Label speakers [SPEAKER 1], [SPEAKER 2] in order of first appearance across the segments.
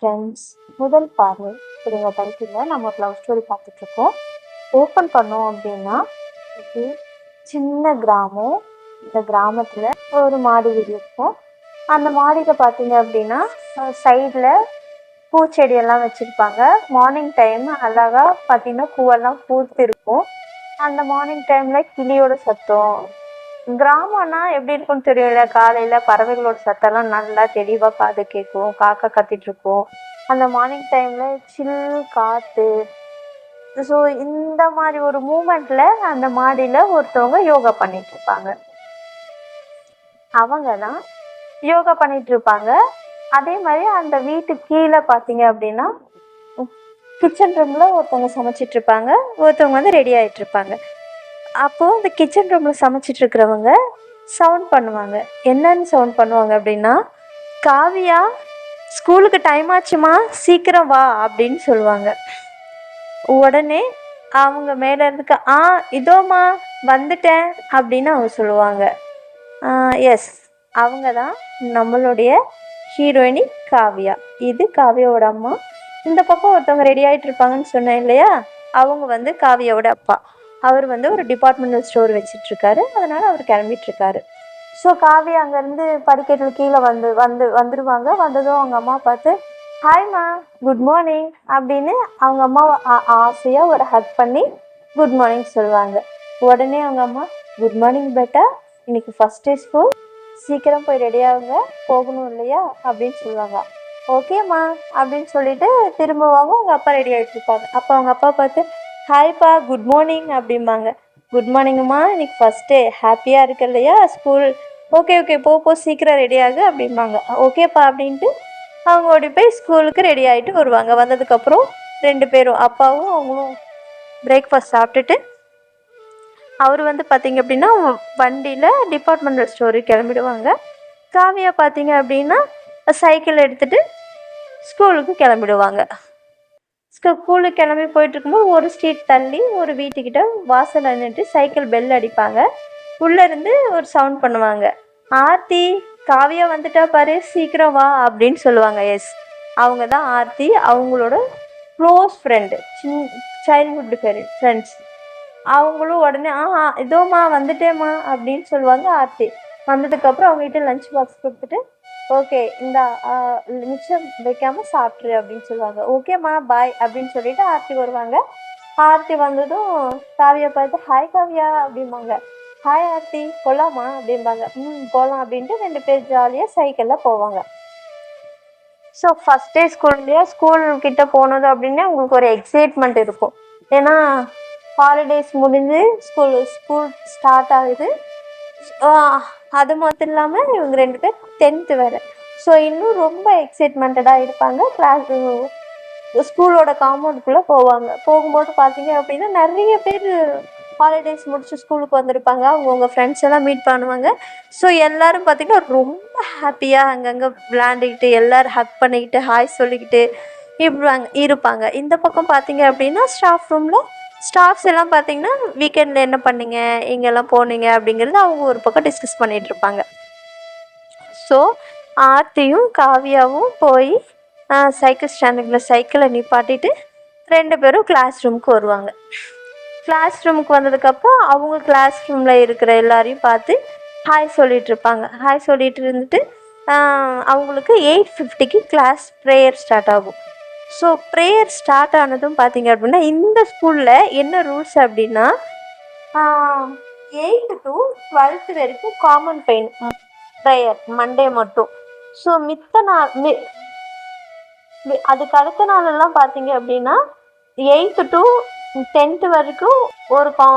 [SPEAKER 1] Friends முதல் பார்வை. இப்படிங்க டைட்டிலில் நம்ம ஒரு லவ் ஸ்டோரி பார்த்துட்ருக்கோம். ஓப்பன் பண்ணோம் அப்படின்னா இது சின்ன கிராமம். இந்த கிராமத்தில் ஒரு மாடி வீடு இருக்கும். அந்த மாடியில் பார்த்தீங்க அப்படின்னா சைடில் பூச்செடியெல்லாம் வச்சுருப்பாங்க. மார்னிங் டைம் அழகாக பார்த்தீங்கன்னா பூவெல்லாம் பூத்து இருக்கும் அந்த மார்னிங் டைமில் கிளியோட சத்தம். கிராமம்னா எப்படி இருக்கும்னு தெரியல காலையில் பறவைகளோட சத்தம்லாம் நல்லா தெளிவாக காது கேட்கும். காக்கா கத்திட்டு இருக்கும். அந்த மார்னிங் டைமில் சில் காற்று ஸோ இந்த மாதிரி ஒரு மூமெண்ட்டில் அந்த மாடியில் ஒருத்தவங்க யோகா பண்ணிட்டு இருப்பாங்க. அவங்க தான் யோகா பண்ணிட்டு இருப்பாங்க. அதே மாதிரி அந்த வீட்டு கீழே பார்த்தீங்க அப்படின்னா கிச்சன் ரூமில் ஒருத்தவங்க சமைச்சிட்டு இருப்பாங்க. ஒருத்தவங்க வந்து ரெடி ஆகிட்டு இருப்பாங்க. அப்போது இந்த கிச்சன் ரூமில் சமைச்சிட்ருக்கிறவங்க சவுண்ட் பண்ணுவாங்க. என்னன்னு சவுண்ட் பண்ணுவாங்க அப்படின்னா காவியா ஸ்கூலுக்கு டைம் ஆச்சுமா? சீக்கிரம் வா அப்படின்னு சொல்லுவாங்க. உடனே அவங்க மேலே இருந்துக்க ஆ இதோம்மா வந்துட்டேன் அப்படின்னு அவங்க சொல்லுவாங்க. எஸ் அவங்க தான் நம்மளுடைய ஹீரோயினி காவியா. இது காவியாவோட அம்மா. இந்த பக்கம் ஒருத்தவங்க ரெடி ஆகிட்டு இருப்பாங்கன்னு சொன்னேன் இல்லையா? அவங்க வந்து காவியாவோட அப்பா. அவர் வந்து ஒரு டிபார்ட்மெண்டல் ஸ்டோர் வச்சிட்ருக்காரு. அதனால் அவர் கிளம்பிட்டுருக்காரு ஸோ காவியா அங்கேருந்து படிக்கட்டில் கீழே வந்து வந்து வந்துடுவாங்க வந்ததும் அவங்க அம்மா பார்த்து ஹாய்மா குட் மார்னிங் அப்படின்னு அவங்க அம்மா ஆ- ஒரு ஹக் பண்ணி குட் மார்னிங் சொல்லுவாங்க. உடனே அவங்க அம்மா குட் மார்னிங் பேட்டா இன்னைக்கு ஃபஸ்ட் டே ஸ்கூல் சீக்கிரம் போய் ரெடி ஆகுங்க. போகணும் இல்லையா? அப்படின்னு சொல்லுவாங்க. ஓகேம்மா அப்படின்னு சொல்லிட்டு திரும்பவாகவும் அவங்க அப்பா ரெடி ஆகிட்டு இருப்பாங்க அப்போ அவங்க அப்பா பார்த்து ஹாய்ப்பா குட் மார்னிங் அப்படிம்பாங்க. குட் மார்னிங்கம்மா இன்னைக்கு ஃபர்ஸ்ட் டே ஹாப்பியாக இருக்கு இல்லையா? ஸ்கூல் ஓகே ஓகே போ போ சீக்கிரம் ரெடி ஆகு அப்படிம்பாங்க. ஓகேப்பா அப்படின்ட்டு அவங்க ஓடி போய் ஸ்கூலுக்கு ரெடி ஆகிட்டு வருவாங்க. வந்ததுக்கப்புறம் ரெண்டு பேரும் அப்பாவும் அவங்களும் பிரேக்ஃபாஸ்ட் சாப்பிட்டுட்டு அவர் வந்து பார்த்தீங்க அப்படின்னா வண்டியில் டிபார்ட்மெண்டல் ஸ்டோரி கிளம்பிடுவாங்க. காவியா பார்த்தீங்க அப்படின்னா சைக்கிள் எடுத்துகிட்டு ஸ்கூலுக்கு கிளம்பிடுவாங்க. ஸ்கூலுக்கு கிளம்பி போயிட்டு இருக்கும்போது ஒரு ஸ்ட்ரீட் தள்ளி ஒரு வீட்டுக்கிட்ட வாசலில் நின்றுட்டு சைக்கிள் பெல் அடிப்பாங்க. உள்ளே இருந்து ஒரு சவுண்ட் பண்ணுவாங்க. ஆர்த்தி காவியா வந்துட்டா பாரு சீக்கிரம் வா அப்படின்னு சொல்லுவாங்க எஸ் அவங்க தான் ஆர்த்தி அவங்களோட close friend since childhood friends அவங்களும் உடனே ஆ ஆ, இதோம்மா வந்துட்டேம்மா அப்படின்னு சொல்லுவாங்க ஆர்த்தி. வந்ததுக்கப்புறம் அவங்ககிட்ட லஞ்ச் பாக்ஸ் கொடுத்துட்டு ஓகே இந்த மிச்சம் வைக்காம சாப்பிட்ரு அப்படின்னு சொல்லுவாங்க. ஓகேம்மா பாய் அப்படின்னு சொல்லிட்டு ஆர்த்தி வருவாங்க. ஆர்த்தி வந்ததும் காவியா பார்த்து ஹாய் காவியா அப்படிம்பாங்க. ஹாய் ஆர்த்தி போகலாமா அப்படிம்பாங்க. ம் போகலாம் அப்படின்ட்டு ரெண்டு பேர் ஜாலியாக சைக்கிளில் போவாங்க. ஸோ ஃபஸ்ட் டே ஸ்கூல்லையே ஸ்கூல் கிட்டே போனது அப்படின்னா உங்களுக்கு ஒரு எக்ஸைட்மெண்ட் இருக்கும். ஏன்னா ஹாலிடேஸ் முடிஞ்சு ஸ்கூல் ஸ்கூல் ஸ்டார்ட் ஆகுது. அது மட்டும் இல்லாமல் இவங்க ரெண்டு பேர் டென்த்து வேறு. ஸோ இன்னும் ரொம்ப எக்ஸைட்மெண்டடாக இருப்பாங்க. கிளாஸ் ஸ்கூலோட காம்பவுண்டுக்குள்ளே போவாங்க. போகும்போது பார்த்தீங்க அப்படின்னா நிறைய பேர் ஹாலிடேஸ் முடிச்சு ஸ்கூலுக்கு வந்திருப்பாங்க. அவங்கவுங்க ஃப்ரெண்ட்ஸ் எல்லாம் மீட் பண்ணுவாங்க. ஸோ எல்லோரும் பார்த்தீங்கன்னா ரொம்ப ஹாப்பியாக அங்கங்கே விளாண்டுக்கிட்டு எல்லோரும் ஹக் பண்ணிக்கிட்டு ஹாய் சொல்லிக்கிட்டு இப்படி இருப்பாங்க. இந்த பக்கம் பார்த்தீங்க அப்படின்னா ஸ்டாஃப் ரூமில் ஸ்டாஃப்ஸ் எல்லாம் பார்த்தீங்கன்னா வீக்கெண்டில் என்ன பண்ணீங்க? எங்கெல்லாம் போனீங்க? அப்படிங்கிறது அவங்க ஒரு பக்கம் டிஸ்கஸ் பண்ணிகிட்டு இருப்பாங்க. ஸோ ஆர்த்தியும் காவியாவும் போய் சைக்கிள் ஸ்டாண்டுக்குள்ள சைக்கிளை நிப்பாட்டிட்டு ரெண்டு பேரும் கிளாஸ் ரூமுக்கு வருவாங்க. கிளாஸ் ரூமுக்கு வந்ததுக்கப்புறம் அவங்க கிளாஸ் ரூமில் இருக்கிற எல்லாரையும் பார்த்து ஹாய் சொல்லிகிட்டு இருப்பாங்க. ஹாய் சொல்லிகிட்டு இருந்துட்டு அவங்களுக்கு எயிட் ஃபிஃப்டிக்கு கிளாஸ் ப்ரேயர் ஸ்டார்ட் ஆகும். ஸோ ப்ரேயர் ஸ்டார்ட் ஆனதும் பார்த்தீங்க அப்படின்னா இந்த ஸ்கூலில் என்ன ரூல்ஸ் அப்படின்னா எயித்து டு டுவெல்த்து வரைக்கும் காமன் பெயின் ப்ரேயர் மண்டே மட்டும். ஸோ மித்த நாள் மி அதுக்கு அடுத்த நாளெல்லாம் பார்த்தீங்க அப்படின்னா எயித்து டு டென்த்து வரைக்கும் ஒரு கா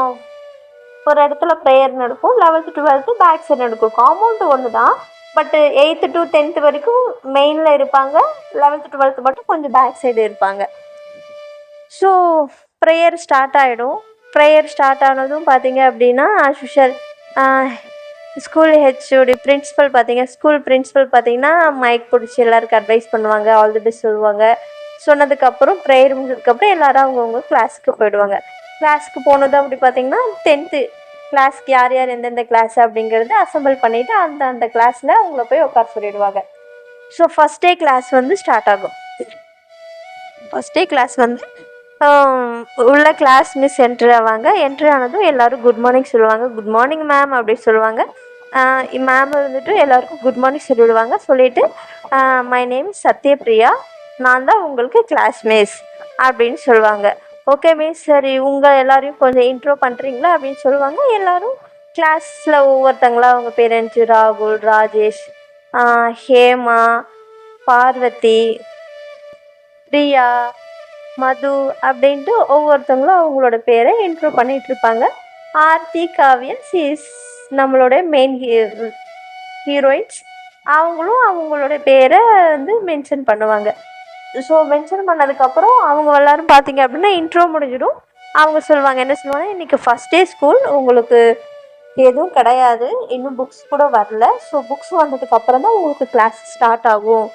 [SPEAKER 1] ஒரு இடத்துல ப்ரேயர் நடக்கும் லெவல்த்து டுவெல்த்து பேக் சைடு நடக்கும். காம்பவுண்டு ஒன்று தான் பட்டு எயித்து டு டென்த்து வரைக்கும் மெயினில் இருப்பாங்க லெவல்த்து டுவெல்த்து மட்டும் கொஞ்சம் பேக் சைடு இருப்பாங்க. ஸோ ப்ரேயர் ஸ்டார்ட் ஆகிடும் ப்ரேயர் ஸ்டார்ட் ஆனதும் பார்த்தீங்க அப்படின்னா சுஷல் ஸ்கூல் ஹெச்ஓடி பிரின்ஸிபல் பார்த்தீங்க ஸ்கூல் பிரின்ஸிபல் பார்த்தீங்கன்னா மைக் பிடிச்சி எல்லாருக்கும் அட்வைஸ் பண்ணுவாங்க ஆல் தி பெஸ்ட் சொல்லுவாங்க. சொன்னதுக்கப்புறம் ப்ரேயர் முடிஞ்சதுக்கப்புறம் எல்லோரும் அவங்கவுங்க கிளாஸுக்கு போயிடுவாங்க. கிளாஸுக்கு போனது அப்படி பார்த்தீங்கன்னா டென்த்து கிளாஸ்க்கு யார் யார் எந்தெந்த கிளாஸ் அப்படிங்கிறது அசம்பிள் பண்ணிவிட்டு அந்த அந்த கிளாஸில் அவங்கள போய் உட்கார சொல்லிடுவாங்க. ஸோ ஃபஸ்ட் டே கிளாஸ் வந்து ஸ்டார்ட் ஆகும். ஃபஸ்ட் டே கிளாஸ் வந்து உள்ள கிளாஸ் மிஸ் என்ட்ரி ஆவாங்க. என்ட்ரி ஆனதும் எல்லோரும் குட் மார்னிங் சொல்லுவாங்க. குட் மார்னிங் மேம் அப்படின்னு சொல்லுவாங்க. மேம் இருந்துட்டு எல்லாருக்கும் குட் மார்னிங் சொல்லிவிடுவாங்க சொல்லிவிட்டு மை நேம் சத்யபிரியா. நான் தான் உங்களுக்கு கிளாஸ் மிஸ் அப்படின்னு சொல்லுவாங்க. ஓகே மிஸ் சரி உங்கள் எல்லாரையும் கொஞ்சம் இன்ட்ரோ பண்ணுறீங்களா அப்படின்னு சொல்லுவாங்க. எல்லோரும் கிளாஸில் ஒவ்வொருத்தங்களா அவங்க பேரண்ட்ஸு ராகுல் ராஜேஷ் ஹேமா பார்வதி பிரியா மது அப்படின்ட்டு ஒவ்வொருத்தவங்களும் அவங்களோட பேரை இன்ட்ரோ பண்ணிகிட்ருப்பாங்க இருப்பாங்க. ஆர்த்தி காவியன் சீஸ் நம்மளோட மெயின் ஹீரோயின்ஸ் அவங்களும் அவங்களோட பேரை வந்து மென்ஷன் பண்ணுவாங்க. ஸோ மென்ஷன் பண்ணதுக்கப்புறம் அவங்க எல்லோரும் பார்த்தீங்க அப்படின்னா இன்ட்ரோ முடிஞ்சிடும். அவங்க சொல்லுவாங்க என்ன சொல்லுவாங்க? இன்றைக்கி ஃபஸ்ட் டே ஸ்கூல் உங்களுக்கு எதுவும் கிடையாது. இன்னும் புக்ஸ் கூட வரல. ஸோ புக்ஸ் வந்ததுக்கப்புறம் தான் உங்களுக்கு கிளாஸ் ஸ்டார்ட் ஆகும்.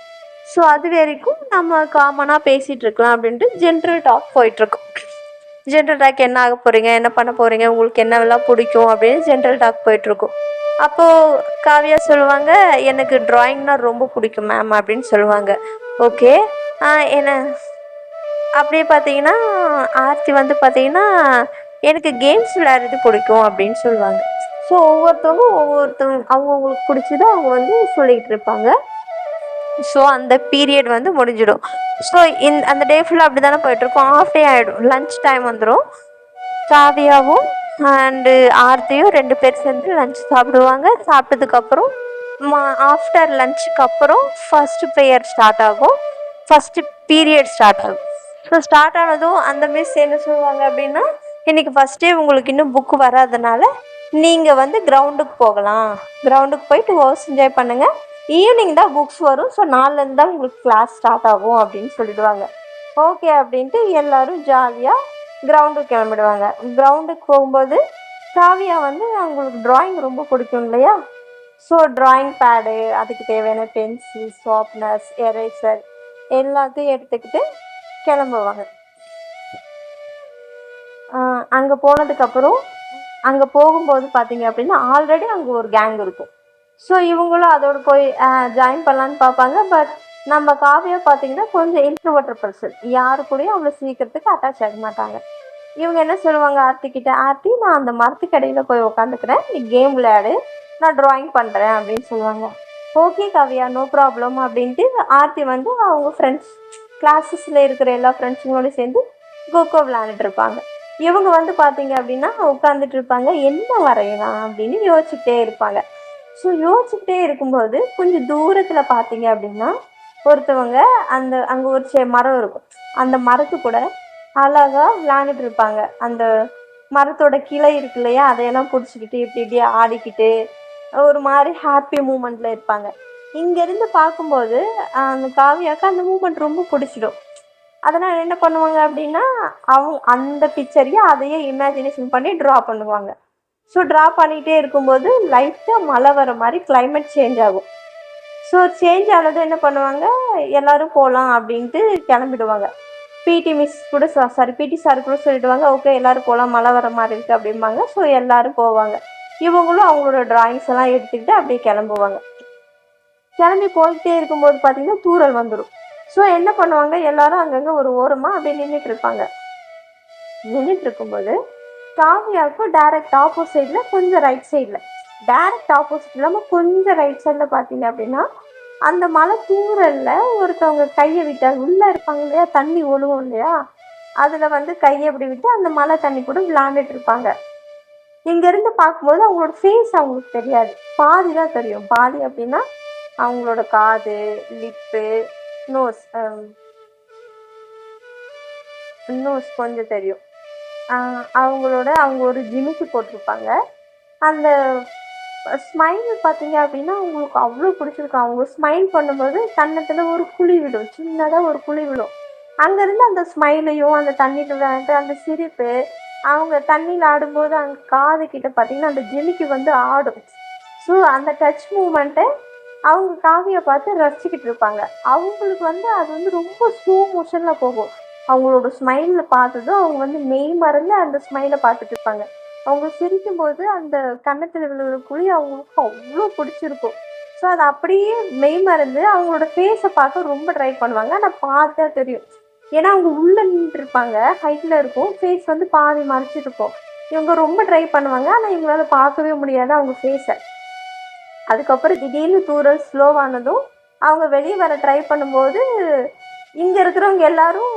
[SPEAKER 1] ஸோ அது வரைக்கும் நம்ம காமனாக பேசிகிட்டு இருக்கலாம் அப்படின்ட்டு ஜென்ரல் டாக் போயிட்டுருக்கோம் ஜென்ரல் டாக் என்ன ஆக போகிறீங்க என்ன பண்ண போகிறீங்க உங்களுக்கு என்னவெல்லாம் பிடிக்கும் அப்படின்னு ஜென்ரல் டாக் போயிட்டுருக்கோம் அப்போது காவியா சொல்லுவாங்க எனக்கு ட்ராயிங்னால் ரொம்ப பிடிக்கும் மேம் அப்படின்னு சொல்லுவாங்க. ஓகே என்ன? அப்படியே பார்த்தீங்கன்னா ஆர்த்தி வந்து பார்த்தீங்கன்னா எனக்கு கேம்ஸ் விளையாடுறது பிடிக்கும் அப்படின்னு சொல்லுவாங்க. ஸோ ஒவ்வொருத்தவங்க ஒவ்வொருத்தவங்க அவங்கவுங்களுக்கு பிடிச்சதை அவங்க வந்து சொல்லிகிட்டு இருப்பாங்க. ஸோ அந்த பீரியட் வந்து முடிஞ்சிடும். ஸோ இந் அந்த டே ஃபுல்லாக அப்படி தானே போயிட்டுருக்கோம். ஆஃப் டே ஆகிடும் லன்ச் டைம் வந்துடும் காவியாவும் அண்டு ஆர்த்தியும் ரெண்டு பேர் சேர்ந்து லன்ச் சாப்பிடுவாங்க. சாப்பிட்டதுக்கப்புறம் மா ஆஃப்டர் லன்ச்சுக்கு அப்புறம் ஃபஸ்ட்டு ப்ரேயர் ஸ்டார்ட் ஆகும். ஃபஸ்ட்டு பீரியட் ஸ்டார்ட் ஆகும். ஸோ ஸ்டார்ட் ஆனதும் அந்த மிஸ் என்ன சொல்லுவாங்க அப்படின்னா இன்றைக்கி ஃபஸ்ட்டே உங்களுக்கு இன்னும் புக்கு வராதனால நீங்கள் வந்து கிரவுண்டுக்கு போகலாம். கிரவுண்டுக்கு போயிட்டு ஹவர்ஸ் என்ஜாய் பண்ணுங்கள் ஈவினிங் தான் புக்ஸ் வரும். ஸோ நாலுலேருந்து தான் உங்களுக்கு கிளாஸ் ஸ்டார்ட் ஆகும் அப்படின்னு சொல்லிடுவாங்க. ஓகே அப்படின்ட்டு எல்லோரும் ஜாலியாக கிரவுண்டுக்கு கிளம்பிடுவாங்க. கிரவுண்டுக்கு போகும்போது காவியா வந்து அவங்களுக்கு ட்ராயிங் ரொம்ப பிடிக்கும் இல்லையா? ஸோ ட்ராயிங் பேடு அதுக்கு தேவையான பென்சில் ஷார்ப்னர்ஸ் எரேசர் எல்லாத்தையும் எடுத்துக்கிட்டு கிளம்புவாங்க. அங்கே போனதுக்கப்புறம் அங்கே போகும்போது பார்த்தீங்க அப்படின்னா ஆல்ரெடி அங்கே ஒரு கேங் இருக்கும். ஸோ இவங்களும் அதோடு போய் ஜாயின் பண்ணலான்னு பார்ப்பாங்க. பட் நம்ம காவியா பார்த்தீங்கன்னா கொஞ்சம் இன்ட்ரோவர்டர் பர்சன் யாரு கூடயும் அவ்வளோ சீக்கிரத்துக்கு அட்டாச் ஆக மாட்டாங்க. இவங்க என்ன சொல்லுவாங்க ஆர்த்தி கிட்ட ஆர்த்தி நான் அந்த மரத்துக்கடையில் போய் உக்காந்துக்கிறேன். நீ கேம் விளையாடு. நான் ட்ராயிங் பண்ணுறேன் அப்படின்னு சொல்லுவாங்க. ஓகே காவியா நோ ப்ராப்ளம் அப்படின்ட்டு ஆர்த்தி வந்து அவங்க ஃப்ரெண்ட்ஸ் கிளாஸஸில் இருக்கிற எல்லா ஃப்ரெண்ட்ஸுங்களோட சேர்ந்து கோகோ விளையாண்டுட்டு இருப்பாங்க இவங்க வந்து பார்த்தீங்க அப்படின்னா உட்காந்துட்டு இருப்பாங்க என்ன வரையலாம்? அப்படின்னு யோசிச்சுக்கிட்டே இருப்பாங்க. ஸோ யோசிச்சுக்கிட்டே இருக்கும்போது கொஞ்சம் தூரத்தில் பார்த்தீங்க அப்படின்னா ஒருத்தவங்க அந்த அங்கே ஒரு செ மரம் இருக்கும். அந்த மரத்து கூட அழகாக விளையாண்டுட்டு இருப்பாங்க அந்த மரத்தோட கிளை இருக்கு இல்லையா அதையெல்லாம் பிடிச்சிக்கிட்டு இப்படி இப்படியே ஆடிக்கிட்டு ஒரு மாதிரி ஹாப்பி மூமெண்ட்டில் இருப்பாங்க. இங்கேருந்து பார்க்கும்போது அந்த காவியாவுக்கு அந்த மூமெண்ட் ரொம்ப பிடிச்சிடும். அதனால் என்ன பண்ணுவாங்க அப்படின்னா அவங்க அந்த பிக்சரையும் அதையே இமேஜினேஷன் பண்ணி ட்ரா பண்ணுவாங்க. ஸோ ட்ரா பண்ணிகிட்டே இருக்கும்போது லைட்டாக மழை வர மாதிரி கிளைமேட் சேஞ்ச் ஆகும். ஸோ சேஞ்ச் ஆனது என்ன பண்ணுவாங்க? எல்லோரும் போகலாம் அப்படின்ட்டு கிளம்பிடுவாங்க. பிடி மிஸ் கூட சாரி பிடி சார் கூட சொல்லிடுவாங்க ஓகே எல்லோரும் போகலாம் மழை வர மாதிரி இருக்குது அப்படிம்பாங்க. ஸோ எல்லோரும் போவாங்க. இவங்களும் அவங்களோட டிராயிங்ஸ் எல்லாம் எடுத்துக்கிட்டு அப்படியே கிளம்புவாங்க. கிளம்பி போய்கிட்டே இருக்கும்போது பார்த்தீங்கன்னா தூறல் வந்துடும் ஸோ என்ன பண்ணுவாங்க? எல்லாரும் அங்கங்கே ஒரு ஓரமாக அப்படியே நின்றுட்டு இருப்பாங்க. நின்றுட்டு இருக்கும்போது காவியாவுக்கும் டேரக்ட் ஆப்போசைடில் கொஞ்சம் ரைட் சைடில் டேரக்ட் ஆப்போசிட் இல்லாமல் கொஞ்சம் ரைட் சைடில் பார்த்தீங்க அப்படின்னா அந்த மலை தூரலில் ஒருத்தவங்க கையை விட்டால் உள்ளே இருப்பாங்க இல்லையா? தண்ணி ஒழுகும் இல்லையா? அதில் வந்து கையை அப்படி விட்டு அந்த மலை தண்ணி கூட விளாண்டுட்டு இருப்பாங்க. இங்கேருந்து பார்க்கும்போது அவங்களோட ஃபேஸ் அவங்களுக்கு தெரியாது. பாதி தான் தெரியும். பாதி அப்படின்னா அவங்களோட காது லிப்பு நோஸ் நோஸ் கொஞ்சம் தெரியும். அவங்களோட அவங்க ஒரு ஜிமிக்கு போட்டிருப்பாங்க. அந்த ஸ்மைல் பார்த்தீங்க அப்படின்னா அவங்களுக்கு அவ்வளோ பிடிச்சிருக்கும். அவங்க ஸ்மைல் பண்ணும்போது தன்னத்தில் ஒரு குழி விடும். சின்னதாக ஒரு குழி விடும். அங்கேருந்து அந்த ஸ்மைலையும் அந்த தண்ணீர் விளையாண்டு அந்த சிரிப்பு அவங்க தண்ணியில் ஆடும்போது அங்கே காது கிட்ட பார்த்தீங்கன்னா அந்த ஜிமிக்கி வந்து ஆடும். ஸோ அந்த டச் மூமெண்ட்டை அவங்க காவியை பார்த்து ரசிச்சுக்கிட்டு இருப்பாங்க. அவங்களுக்கு வந்து அது வந்து ரொம்ப ஸ்லோ மோஷனில் போகும். அவங்களோட ஸ்மைலில் பார்த்ததும் அவங்க வந்து மெய் மறந்து அந்த ஸ்மைலை பார்த்துட்டு இருப்பாங்க. அவங்க சிரிக்கும்போது அந்த கன்னத்தில் விழுகிற குழி அவங்களுக்கு அவ்வளோ பிடிச்சிருக்கும். ஸோ அதை அப்படியே மெய் மறந்து அவங்களோட ஃபேஸை பார்க்க ரொம்ப ட்ரை பண்ணுவாங்க. ஆனால் பார்த்தா தெரியும். ஏன்னா அவங்க உள்ளே நின்றுருப்பாங்க ஹைட்டில் இருக்கும் ஃபேஸ் வந்து பாதி மறைச்சிருக்கும். இவங்க ரொம்ப ட்ரை பண்ணுவாங்க ஆனால் இவங்களால பார்க்கவே முடியாது அவங்க ஃபேஸை அதுக்கப்புறம் திடீர்னு தூரல் ஸ்லோவானதும் அவங்க வெளியே வர ட்ரை பண்ணும்போது இங்கே இருக்கிறவங்க எல்லாரும்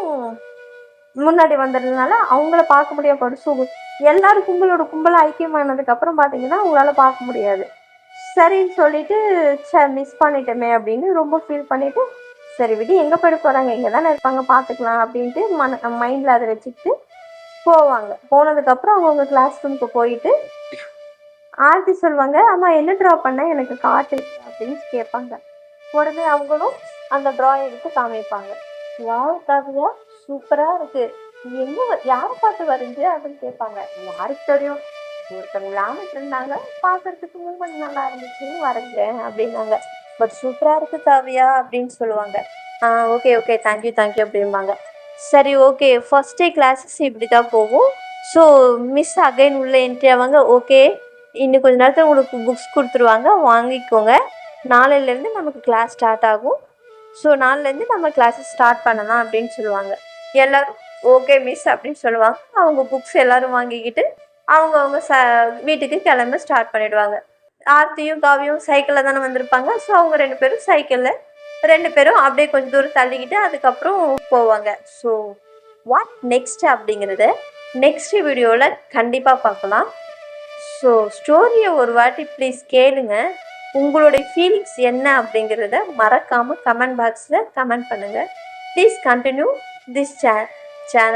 [SPEAKER 1] முன்னாடி வந்துடுறதுனால அவங்கள பார்க்க முடியாம போட்டு எல்லாரும் கும்பலோட கும்பலாக ஐக்கியமானதுக்கப்புறம் பார்த்தீங்கன்னா அவங்களால பார்க்க முடியாது. சரின்னு சொல்லிட்டு சே மிஸ் பண்ணிட்டோமே அப்படின்னு ரொம்ப ஃபீல் பண்ணிவிட்டு சரி விடு. எங்கே போயிட போகிறாங்க இங்கே தானே இருப்பாங்க. பார்த்துக்கலாம் அப்படின்ட்டு மன மைண்டில் அதை வச்சுக்கிட்டு போவாங்க. போனதுக்கப்புறம் அவங்கவுங்க கிளாஸ் ரூமுக்கு போயிட்டு ஆர்த்தி சொல்லுவாங்க அம்மா என்ன ட்ரா பண்ண? எனக்கு காட்டு அப்படின்னு கேட்பாங்க. உடனே அவங்களும் அந்த ட்ராயிங் எடுத்து காமிப்பாங்க. வாவ் காவியா சூப்பராக இருக்கு. நீ எங்க வ- யாரை பார்த்து வரைஞ்சு? அப்படின்னு கேட்பாங்க. யாருக்கு தெரியும்? ஒருத்தவங்க விளாண்டுட்டு இருந்தாங்க. பார்க்கறதுக்கு மூமெண்ட் நல்லா இருந்துச்சுன்னு வரைஞ்சேன் அப்படின்னாங்க. பட் சூப்பராக இருக்குது காவியா அப்படின்னு சொல்லுவாங்க. ஆ okay okay thank you thank you அப்படிம்பாங்க. சரி ஓகே ஃபஸ்ட்டே கிளாஸஸ் இப்படி தான் போகும். ஸோ மிஸ் அகைன் உள்ள என்ட்ரி ஆவாங்க. ஓகே இன்னும் கொஞ்ச நேரத்தில் உங்களுக்கு புக்ஸ் கொடுத்துருவாங்க. வாங்கிக்கோங்க. நாளையிலேருந்து நமக்கு கிளாஸ் ஸ்டார்ட் ஆகும். ஸோ நாளிலேருந்து நம்ம கிளாஸஸ் ஸ்டார்ட் பண்ணலாம் அப்படின்னு சொல்லுவாங்க. எல்லோரும் ஓகே மிஸ் அப்படின்னு சொல்லுவாங்க. அவங்க புக்ஸ் எல்லோரும் வாங்கிக்கிட்டு அவங்கவுங்க ச வீட்டுக்கு கிளம்ப ஸ்டார்ட் பண்ணிவிடுவாங்க ஆர்த்தியும் காவியும் சைக்கிளில் தானே வந்திருப்பாங்க. ஸோ அவங்க ரெண்டு பேரும் சைக்கிளில் ரெண்டு பேரும் அப்படியே கொஞ்சம் தூரம் தள்ளிக்கிட்டு அதுக்கப்புறம் போவாங்க. ஸோ வாட் நெக்ஸ்ட் அப்படிங்கிறத நெக்ஸ்ட் வீடியோவில் கண்டிப்பாக பார்க்கலாம். ஸோ ஸ்டோரியை ஒரு வாட்டி ப்ளீஸ் கேளுங்க. உங்களுடைய ஃபீலிங்ஸ் என்ன அப்படிங்கிறத மறக்காமல் கமெண்ட் பாக்ஸில் கமெண்ட் பண்ணுங்கள் ப்ளீஸ் கண்டினியூ திஸ் சே சேனல்